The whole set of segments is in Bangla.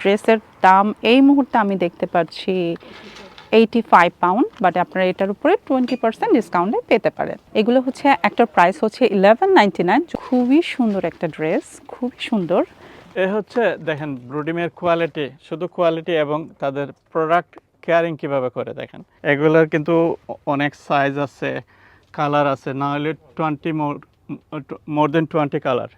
ড্রেসের দাম এই মুহূর্তে আমি দেখতে পাচ্ছি এইটি ফাইভ পাউন্ড বাট আপনারা এটার উপরে টোয়েন্টি পার্সেন্ট ডিসকাউন্টে পেতে পারেন। এগুলো হচ্ছে একটা প্রাইস হচ্ছে ইলেভেন নাইনটি নাইন খুবই সুন্দর একটা ড্রেস খুবই সুন্দর। এ হচ্ছে দেখেন ব্রুডিমের কোয়ালিটি শুধু কোয়ালিটি এবং তাদের প্রোডাক্ট কেয়ারিং কীভাবে করে দেখেন। এগুলোর কিন্তু অনেক সাইজ আছে কালার আছে না হলে twenty more more than twenty colour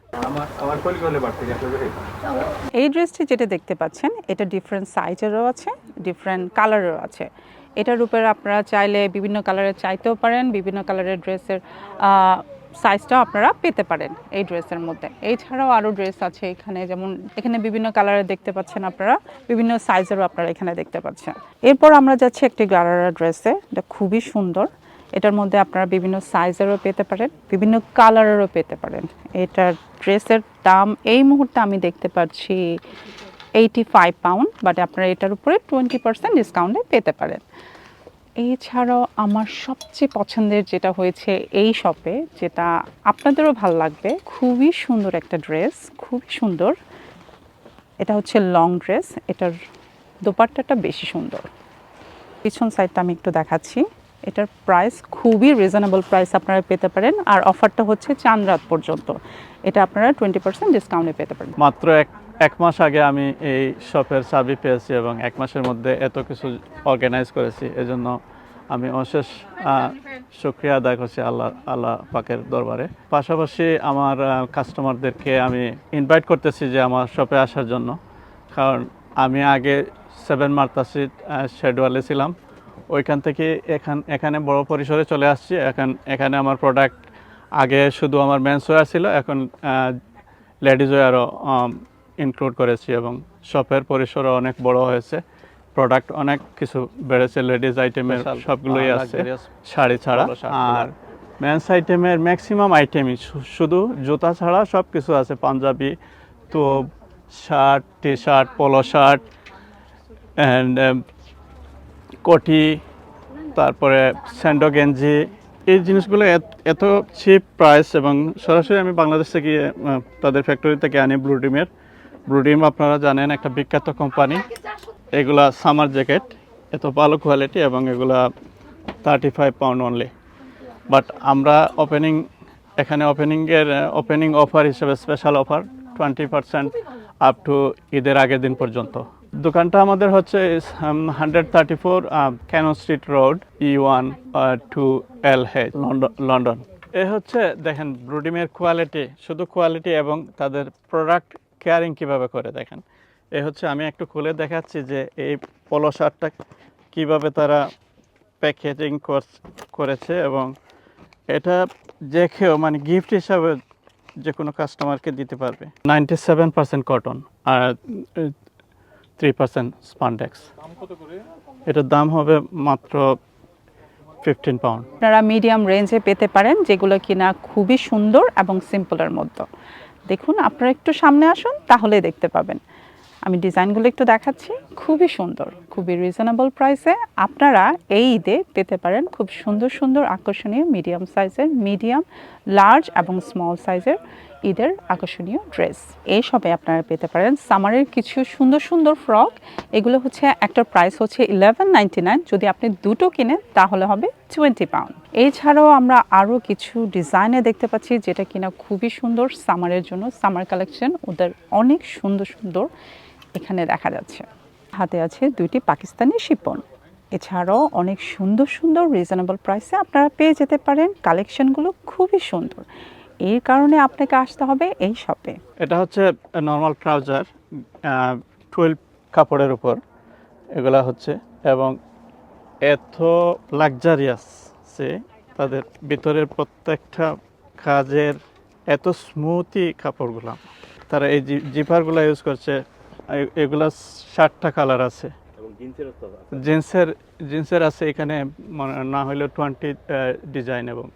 এই ড্রেসটি যেটা দেখতে পাচ্ছেন এটা ডিফারেন্ট সাইজেরও আছে ডিফারেন্ট কালারেরও আছে। এটার উপরে আপনারা চাইলে বিভিন্ন কালারের চাইতেও পারেন বিভিন্ন কালারের ড্রেসের সাইজটাও আপনারা পেতে পারেন এই ড্রেসের মধ্যে। এছাড়াও আরও ড্রেস আছে এখানে যেমন এখানে বিভিন্ন কালারের দেখতে পাচ্ছেন আপনারা বিভিন্ন সাইজেরও আপনারা এখানে দেখতে পাচ্ছেন। এরপর আমরা যাচ্ছি একটি গারারা ড্রেসে এটা খুবই সুন্দর। এটার মধ্যে আপনারা বিভিন্ন সাইজেরও পেতে পারেন, বিভিন্ন কালারেরও পেতে পারেন। এটার ড্রেসের দাম এই মুহূর্তে আমি দেখতে পাচ্ছি এইটি ফাইভ পাউন্ড বাট আপনারা এটার উপরে টোয়েন্টি পার্সেন্ট ডিসকাউন্টে পেতে পারেন। এছাড়াও আমার সবচেয়ে পছন্দের যেটা হয়েছে এই শপে যেটা আপনাদেরও ভালো লাগবে, খুবই সুন্দর একটা ড্রেস খুবই সুন্দর। এটা হচ্ছে লং ড্রেস এটার দোপাট্টাটা বেশি সুন্দর। পিছন সাইডটা আমি একটু দেখাচ্ছি। এটার প্রাইস খুবই রিজনেবল প্রাইস আপনারা পেতে পারেন। আর অফারটা হচ্ছে চাঁদ রাত পর্যন্ত। এটা আপনারা টোয়েন্টি পার্সেন্ট ডিসকাউন্টে পেতে পারেন মাত্র এক এক মাস আগে আমি এই শপের চাবি পেয়েছি এবং এক মাসের মধ্যে এত কিছু অর্গানাইজ করেছি। এজন্য আমি অশেষ শুক্রিয়া আদায় করছি আল্লাহ আল্লাহ পাকের দরবারে। পাশাপাশি আমার কাস্টমারদেরকে আমি ইনভাইট করতেছি যে আমার শপে আসার জন্য। কারণ আমি আগে সেভেন মার্তাসিড শেডওয়ালে ছিলাম। ওইখান থেকে এখান এখানে বড় পরিসরে চলে আসছি। এখন এখানে আমার প্রোডাক্ট আগে শুধু আমার মেন্স ওয়্যার ছিল এখন লেডিজ ওয়্যারও ইনক্লুড করেছি এবং শপের পরিসরও অনেক বড় হয়েছে। প্রোডাক্ট অনেক কিছু বেড়েছে লেডিজ আইটেমের সবগুলোই আছে শাড়ি ছাড়া। আর মেন্স আইটেমের ম্যাক্সিমাম আইটেমই শুধু জুতা ছাড়া সব কিছু আছে পাঞ্জাবি তো shirt T shirt polo shirt and কোটি তারপরে স্যান্ডো গেঞ্জি, এই জিনিসগুলো এত- চিপ প্রাইস এবং সরাসরি আমি বাংলাদেশ থেকে তাদের ফ্যাক্টরি থেকে আনি ব্লুডিমের ব্লুডিম আপনারা জানেন একটা বিখ্যাত কোম্পানি এগুলা সামার জ্যাকেট এত ভালো কোয়ালিটি এবং এগুলা thirty five pound only but আমরা ওপেনিং এখানে ওপেনিংয়ের ওপেনিং অফার হিসেবে special offer twenty percent up to ঈদের আগের দিন পর্যন্ত। দোকানটা আমাদের হচ্ছে hundred thirty four Cannon street road E one two L H London এ হচ্ছে, দেখেন ব্রুডিমের কোয়ালিটি শুধু কোয়ালিটি এবং তাদের প্রোডাক্ট কেয়ারিং কীভাবে করে, দেখেন। এ হচ্ছে, আমি একটু খুলে দেখাচ্ছি যে এই পলো শার্টটা কীভাবে তারা প্যাকেজিং করেছে এবং এটা কেউ মানে গিফট হিসাবে যে কোনো কাস্টমারকে দিতে পারবে। নাইনটি সেভেন পার্সেন্ট কটন আর থ্রি পার্সেন্ট স্পান্ডেক্স এটার দাম হবে মাত্র ফিফটিন পাউন্ড আপনারা মিডিয়াম রেঞ্জে পেতে পারেন, যেগুলো কিনা খুবই সুন্দর এবং সিম্পলের মধ্যে। দেখুন, আপনারা একটু সামনে আসুন, তাহলে দেখতে পাবেন। আমি ডিজাইনগুলো একটু দেখাচ্ছি। খুবই সুন্দর, খুবই রিজনেবল প্রাইসে আপনারা এই ঈদে পেতে পারেন খুব সুন্দর সুন্দর আকর্ষণীয় মিডিয়াম সাইজের মিডিয়াম লার্জ এবং স্মল সাইজের ঈদের আকর্ষণীয় ড্রেস এই সবে আপনারা পেতে পারেন। সামারের কিছু সুন্দর সুন্দর ফ্রক এগুলো হচ্ছে একটা প্রাইস হচ্ছে ইলেভেন নাইনটি নাইন যদি আপনি দুটো কিনেন, তাহলে হবে টোয়েন্টি পাউন্ড এছাড়াও আমরা আরও কিছু ডিজাইনে দেখতে পাচ্ছি, যেটা কিনা খুবই সুন্দর সামারের জন্য। সামার কালেকশন ওদের অনেক সুন্দর সুন্দর এখানে দেখা যাচ্ছে। হাতে আছে দুইটি পাকিস্তানি শিপন এছাড়াও অনেক সুন্দর সুন্দর রিজনেবল প্রাইসে আপনারা পেয়ে যেতে পারেন। কালেকশনগুলো খুবই সুন্দর। এই কারণে আপনাকে আসতে হবে এই শপে এটা হচ্ছে নর্মাল ট্রাউজার টুয়েলভ কাপড়ের উপর। এগুলা হচ্ছে এবং এত লাক্সারিয়াস সে তাদের ভিতরের প্রত্যেকটা কাজের এত স্মুথি কাপড়গুলো। তারা এই জিপারগুলো ইউজ করছে। এগুলা ষাটটা কালার আছে। জিন্সের জিন্সের আছে এখানে না হলেও টোয়েন্টি ডিজাইন এবং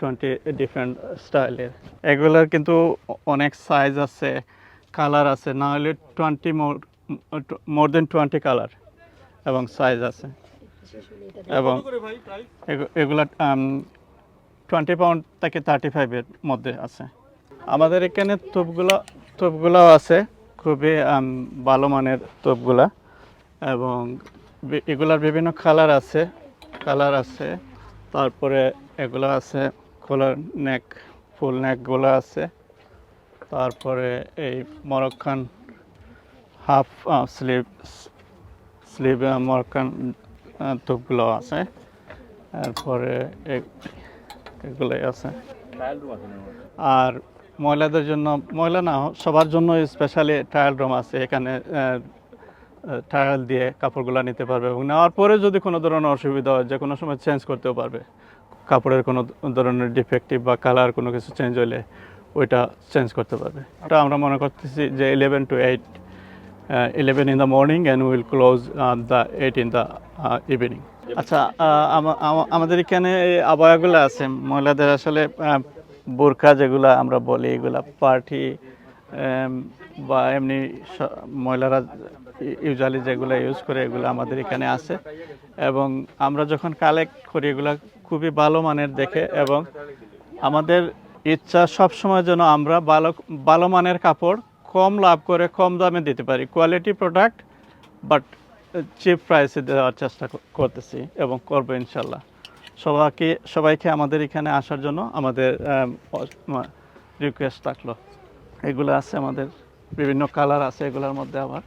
টোয়েন্টি ডিফারেন্ট স্টাইলের এগুলোর কিন্তু অনেক সাইজ আছে কালার আছে, না হলে twenty more more than twenty colour এবং সাইজ আছে। এবং এগু- এগুলা টোয়েন্টি পাউন্ড থেকে থার্টি ফাইভের মধ্যে আছে। আমাদের এখানে তোপগুলো, তোপগুলোও আছে, খুবই ভালো মানের তোপগুলা। এবং এগুলার বিভিন্ন কালার আছে কালার আছে তারপরে এগুলো আছে খোলার নেক ফুল নেকগুলো আছে তারপরে এই Moroccan half sleeve sleeve Moroccan তোপগুলো আছে তারপরে এগুলোই আছে। আর মহিলাদের জন্য মহিলা না সবার জন্য স্পেশালি ট্রায়াল রুম আছে এখানে ট্রায়াল দিয়ে কাপড়গুলো নিতে পারবে এবং নেওয়ার পরে যদি কোনো ধরনের অসুবিধা হয় যে কোনো সময় চেঞ্জ করতেও পারবে। কাপড়ের কোনো ধরনের ডিফেক্টিভ বা কালার কোনো কিছু চেঞ্জ হলে ওইটা চেঞ্জ করতে পারবে। ওটা আমরা মনে করতেছি যে eleven to eight eleven in the morning and will close the eight in the evening আচ্ছা আমাদের এখানে আবহাওয়াগুলো আছে। মহিলাদের আসলে বোরখা যেগুলো আমরা বলি এগুলা পার্টি বা এমনি মহিলারা ইউজুয়ালি যেগুলো ইউজ করে এগুলো আমাদের এখানে আছে। এবং আমরা যখন কালেক্ট করি, এগুলো খুবই ভালো মানের দেখে এবং আমাদের ইচ্ছা সব সময় যেন আমরা ভালো ভালো মানের কাপড় কম লাভ করে কম দামে দিতে পারি। কোয়ালিটি প্রোডাক্ট বাট চিপ প্রাইসে দেওয়ার চেষ্টা করতেছি এবং করব ইনশাল্লাহ। সবাইকে সবাইকে আমাদের এখানে আসার জন্য আমাদের রিকোয়েস্ট থাকল। এগুলো আছে আমাদের বিভিন্ন কালার আছে এগুলোর মধ্যে আবার।